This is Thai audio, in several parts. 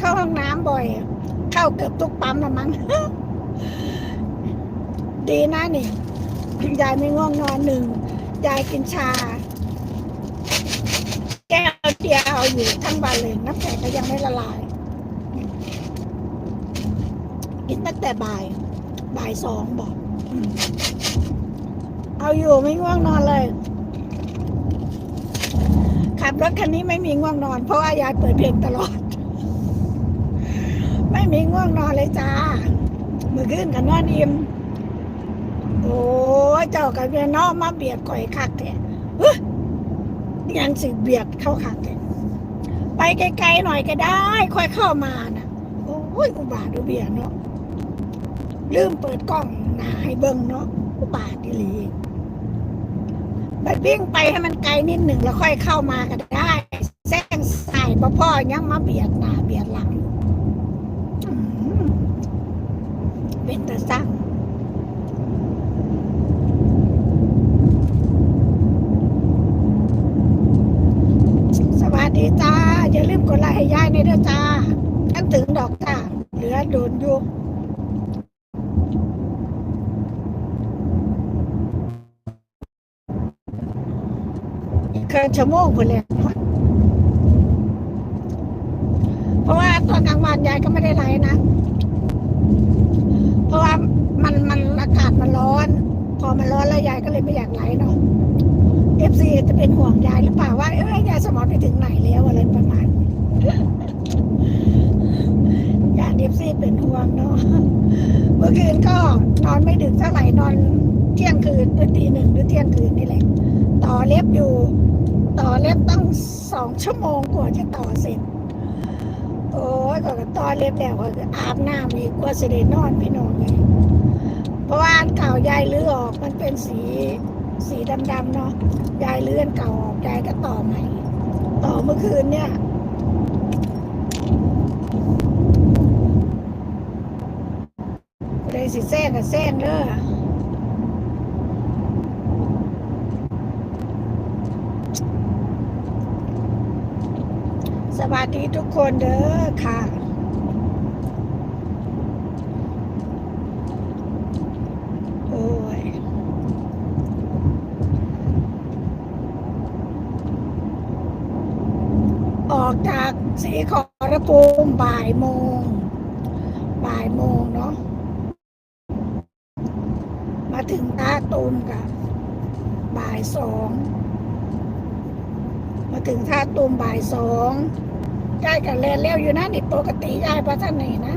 เข้าห้องน้ำบ่อย เข้าเกือบทุกปั๊มละมั้งดีนะนี่ยายไม่ง่วงนอนหนึ่งยายกินชา แก้วเดียวเอาอยู่ทั้งวันเลยน้ำแข็งก็ยังไม่ละลายกินตั้งแต่บ่ายบ่ายสองบอกเอาอยู่ไม่ง่วงนอนเลยขับรถคันนี้ไม่มีง่วงนอน เพราะว่ายายเปิดเพลงตลอด ม่มีง่วงนอนเลยจ้ามือขึ้นกับนอนอิ่มโอ้เจ้ากับเมียน้องมาเบียดก่อยคักแกเฮ้ยังสิเบียดเข้าคักแกไปไกลๆหน่อยก็ได้ ค่อยเข้ามานะโอ้ยอุบาทอุเบียดเนาะลืมเปิดกล้องหนาให้เบิ่งเนาะอุบาทอีหลีไปวิ่งไปให้มันไกลนิดหนึ่งแล้วค่อยเข้ามาก็ได้แซงสายพ่อพ่อยังมาเบียดหน้าเบียดหลัง อืม เป็นตาสั่งสวัสดีจ้า อย่าลืมกดไลค์ให้ยายในเด้อจ้าตั้งถึงดอกจ้า เหลือโดนยู่อีกครึ่งชั่วโมงพอแล้วเพราะว่าตอนกลางวันยายก็ไม่ได้ไลฟ์นะ ราะว่ามันมันอากาศมันร้อน พอมันร้อนแล้วยายก็เลยไม่อยากไลฟ์เนาะเอฟซีจะเป็นห่วงยายหรือเปล่าว่าเอ้ยยายสมองไปถึงไหนแล้วอะไรประมาณยายเอฟซีเป็นห่วงเนาะเมื่อคืนก็นอนไม่ดึกเท่าไหร่นอนเที่ยงคืนหรือตีหนึ่งหรือเที่ยงคืนนี่แหละ ต่อเล็บอยู่ ต่อเล็บตั้งสองชั่วโมงกว่าจะต่อเสร็จ โอ้ยก็ต่อเล็บแล้วก็อาบน้ำอีกกว่าสิได้นอนพี่น้องเลยเพราะว่าอันเก่ายายเลือออกมันเป็นสีสีดำๆเนาะยายเลื่อนเก่าออกยายก็ต่อใหม่ต่อเมื่อคืนเนี่ยเลยสิแซงกับแซงเด้อ สวัสดีทุกคนเด้อค่ะโอ้ยออกจากสีขอระภูมิบ่ายโมง บ่ายโมงเนาะมาถึงตาตูมกับบ่ายสอง มาถึงท่าตูมบ่ายสองยายกับแลนเร็วอยู่นะนี่ปกติยายพระท่านนี่นะ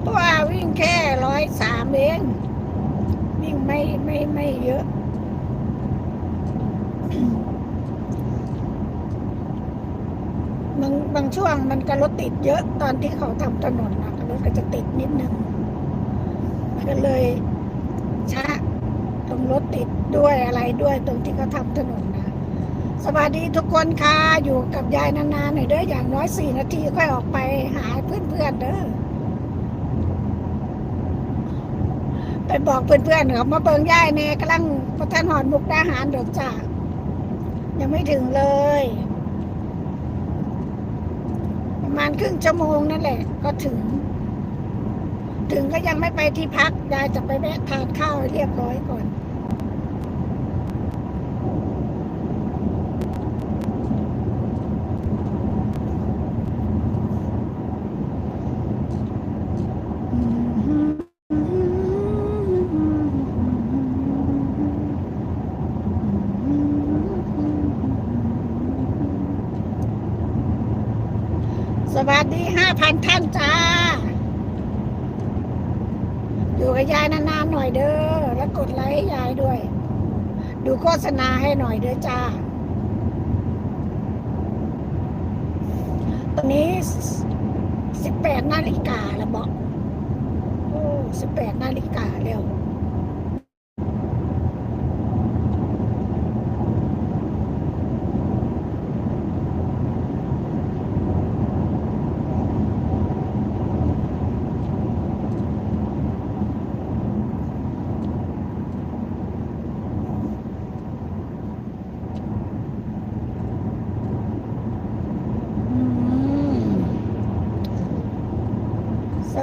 เพราะว่าวิ่งแค่ร้อยสามเองวิ่งไม่ไม่ไม่เยอะ บางบางช่วงมันก็รถติดเยอะตอนที่เขาทำถนนนะรถก็จะติดนิดนึงมันก็เลยช้าตรงรถติดด้วยอะไรด้วยตรงที่เขาทำถนนนะ สวัสดีทุกคนค่ะอยู่กับยายนานๆหน่อยเด้ออย่างน้อยสี่นาทีค่อยออกไปหาเพื่อนๆเด้อไปบอกเพื่อนๆเขามาเบิงยายเน่กำลังประทานหอนมุกดาหารเดือกจ้ายังไม่ถึงเลย ประมาณครึ่งชั่วโมงนั่นแหละ ก็ถึง ถึงก็ยังไม่ไปที่พักยายจะไปแวะทานข้าวเรียบร้อยก่อน สวัสดีห้าพันท่านจ้า อยู่กับยายนานๆหน่อยเด้อ แล้วกดไลค์ให้ยายด้วย ดูโฆษณาให้หน่อยเด้อจ้า ตอนนี้สิบแปดนาฬิกาแล้วบอก โอ้สิบแปดนาฬิกาแล้ว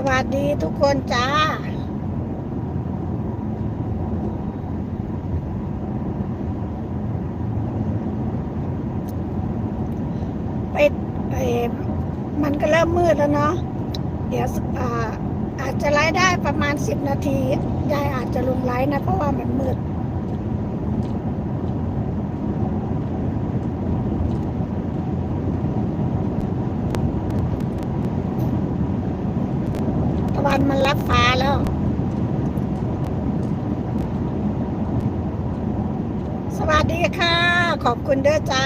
วัสดีทุกคนจ้า ไปเออมันก็เริ่มมืดแล้วเนาะ เดี๋ยวอ่าอาจจะไลฟ์ได้ประมาณสิบนาที ยายอาจจะลงไลฟ์นะ เพราะว่ามันมืด ตะวัน มันรับฟ้าแล้ว สวัสดีค่ะ ขอบคุณเด้อจ้า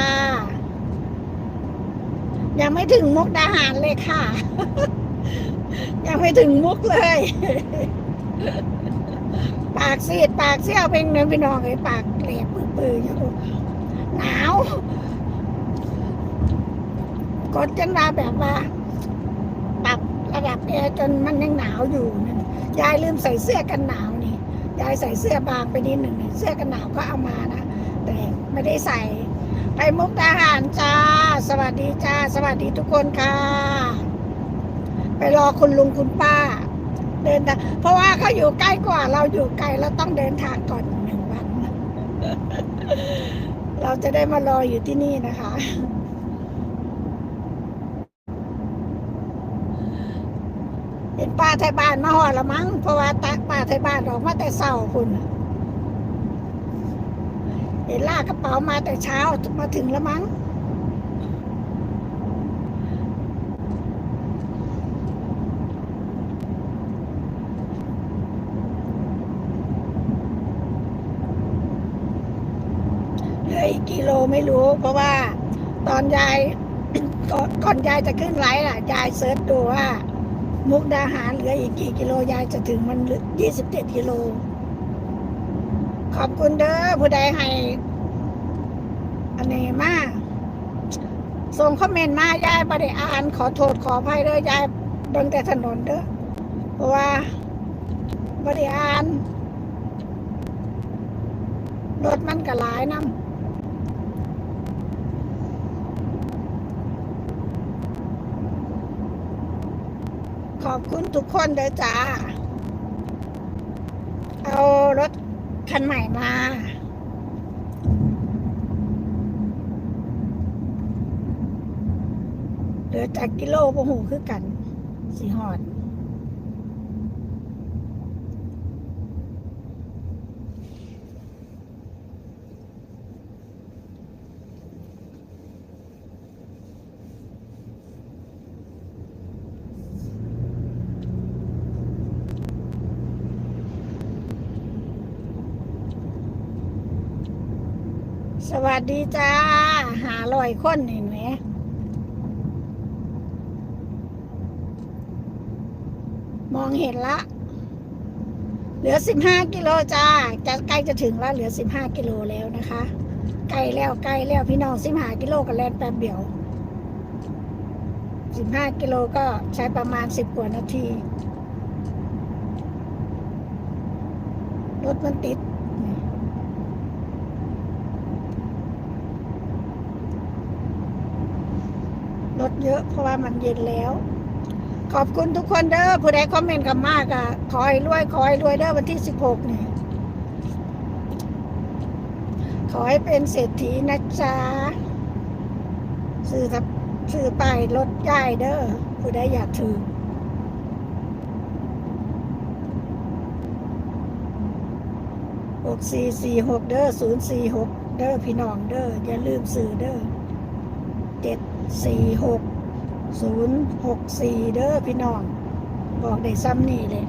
ยังไม่ถึงมุกดาหารเลยค่ะ ยังไม่ถึงมุกเลย ปากซีดปากเสี้ยวเป็นเนื้อพี่น้องเลยปากเหลียบปื้อๆอยู่หนาว กดจนาแบบว่า อร์จนมันยังหนาวอยู่นั่ยายลืมใส่เสื้อกันหนาวนี่ ยายใส่เสื้อบางไปนิดหนึ่งเสื้อกันหนาวก็เอามานะ แต่ไม่ได้ใส่ ไปมุกดาหารจ้า สวัสดีจ้า สวัสดีทุกคนค่ะ ไปรอคุณลุงคุณป้า เดินทางเพราะว่าเขาอยู่ใกล้กว่า เราอยู่ไกลเราต้องเดินทางก่อนหนึ่งวัน เราจะได้มารออยู่ที่นี่นะคะ เป็นป้าไทยบ้านมาหอดละมั้งเพราะว่าตาป้าไทยบ้านออกมาแต่เช้าคุณเห็นลากกระเป๋ามาแต่เช้ามาถึงล้วมั้งเลืออีกกิโลไม่รู้ เพราะว่าตอนยายก่อนก่อนยายจะขึ้นไลฟ์อะ ยายเซิร์ชดูว่า มุกดาหารเหลืออีกกี่กิโลยายจะถึงมันยี่สิบเจ็ดกิโล ขอบคุณเด้อผู้ใดให้ อันนี้มาส่งคอมเมนต์มายายบ่ได้อ่านขอโทษขออภัยเด้อยายเบิ่งแต่ถนนเด้อเพราะว่าบ่ได้อ่านรถมันก็หลายน้ำ ขอบคุณทุกคนเด้อจ้า เอารถคันใหม่มาเหลือจากกิโลพหูคือกันสีหอด สวัสดีจ้า หาลอยคนเห็นไหมมองเห็นละ เหลือสิบห้ากิโลจ้าจะใกล้จะถึงแล้วเหลือสิบห้ากิโลแล้วนะคะใกล้แล้วใกล้แล้วพี่น้องสิบห้ากิโลกันแล่นแป๊บเดียวสิบห้ากิโลก็ใช้ประมาณสิบกว่านาที รถมันติด ถเยอะเพราะว่ามันเย็นแล้ว ขอบคุณทุกคนเด้อผู้ใดคอมเมนต์กันมากอะขอให้รวยขอให้รวยเด้อวันที่สิบหกนี่ขอให้เป็นเศรษฐีนะจ๊ะซื้อทับซื้อไปรถใหญ่เด้อผู้ใดอยากถือหกสี่สี่หกเด้อศูนย์สี่หกเด้อพี่น้องเด้ออย่าลืมซื้อเด้อ เจ็ดสี่หกศูนย์หกสี่เด้อพี่น้อง บอกได้ซ้ำนี่เลย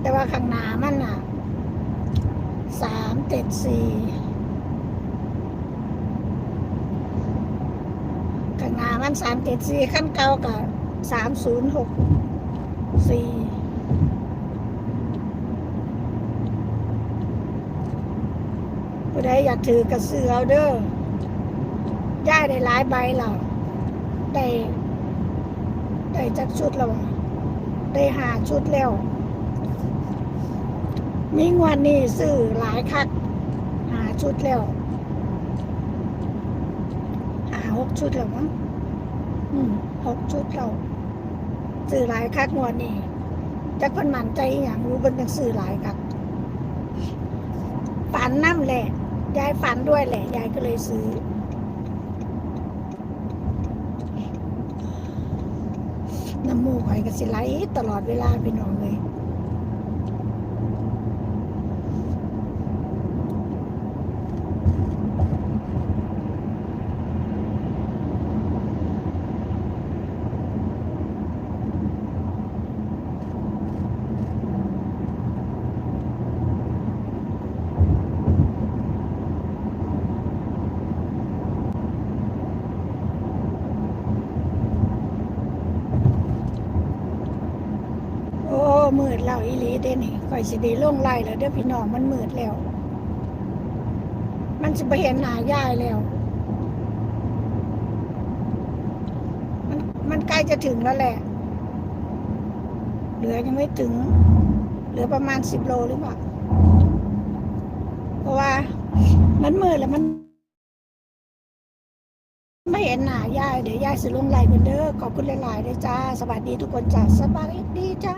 แต่ว่าข้างหน้ามันอะสามเจ็ดสี่ข้างหน้ามันสามเจ็ดสี่ขั้นเก่ากับสามศูนย์หกสี่ผู้ใดอยากถือกระเสือเอาเด้อ ย่ายได้หลายใบแล้วได้ได้จักชุดแล้วได้หาชุดแล้วมีงวันนี้ซื้อหลายคัก หาชุดแล้ว หาหกชุดแล้วมั้งอืมหกชุดแล้วซื้อหลายคักงวดนี่จักเพิ่นมั่นใจอย่างรู้เพิ่นจังซื้อหลายคักฝันน้ำแหละยายฝันด้วยแหละยายก็เลยซื้อ น้ำมูกไข่ก็สิไหลตลอดเวลาพี่น้องเลย โอ้มืดแล้วอีหลี เด้นี่ข่อยสิได้ลงไล่แล้วเด้อพี่น้องมันมืดแล้ว มันสิไปเห็นหน้ายายแล้ว มันมันใกล้จะถึงแล้วแหละ เหลือยังไม่ถึง เหลือประมาณสิบโลหรือเปล่าเพราะว่า มันมืดแล้วมันไม่เห็นหน้ายายเดี๋ยวยายสิลงไล่เพิ่นเด้อขอบคุณหลายๆเด้อจ้าสวัสดีทุกคนจ้าสบายดีจ้า